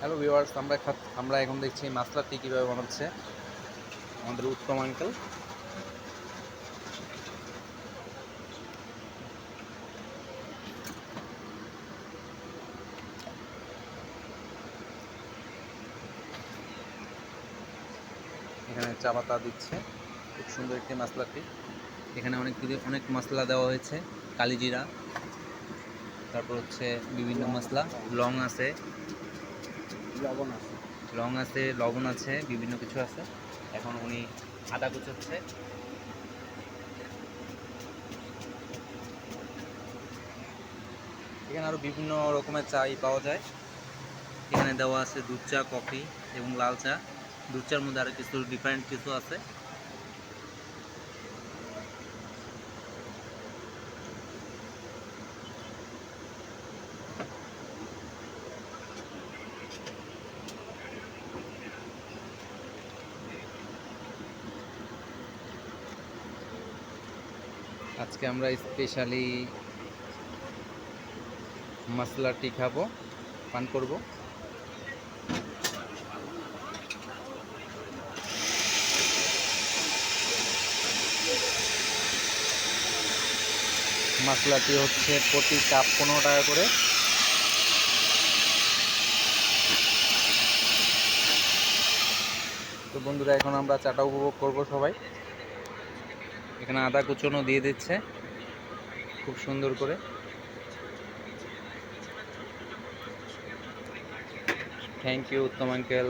Hello viewers আমরা আমরা এখন দেখছি মাসলাটি কীভাবে বানাচ্ছে আমাদের উত্তম আঙ্কেল এখানে চা পাতা দিচ্ছে, খুব সুন্দর একটি মশলাটি এখানে অনেক অনেক মশলা দেওয়া হয়েছে, কালিজিরা। তারপর হচ্ছে বিভিন্ন মশলা, লং আছে লবণ আছে। লং আছে, লবণ আছে, বিভিন্ন কিছু আছে। এখন উনি আদা কুচাচ্ছে। এখানে আরও বিভিন্ন রকমের চাই পাওয়া যায়। এখানে দেওয়া আছে দুধ চা, কফি এবং লাল চা। দুধ চার মধ্যে আরও কিছু ডিফারেন্ট কিছু আছে। আজকে আমরা স্পেশালি মশলাটি খাব, পান করব। মশলাটি হচ্ছে প্রতি কাপ পনেরো টাকা করে। তো বন্ধুরা, এখন আমরা চাটা উপভোগ করব সবাই। এখানে আদা কুচনো দিয়ে দিচ্ছে। খুব সুন্দর করে। Thank you Uttam uncle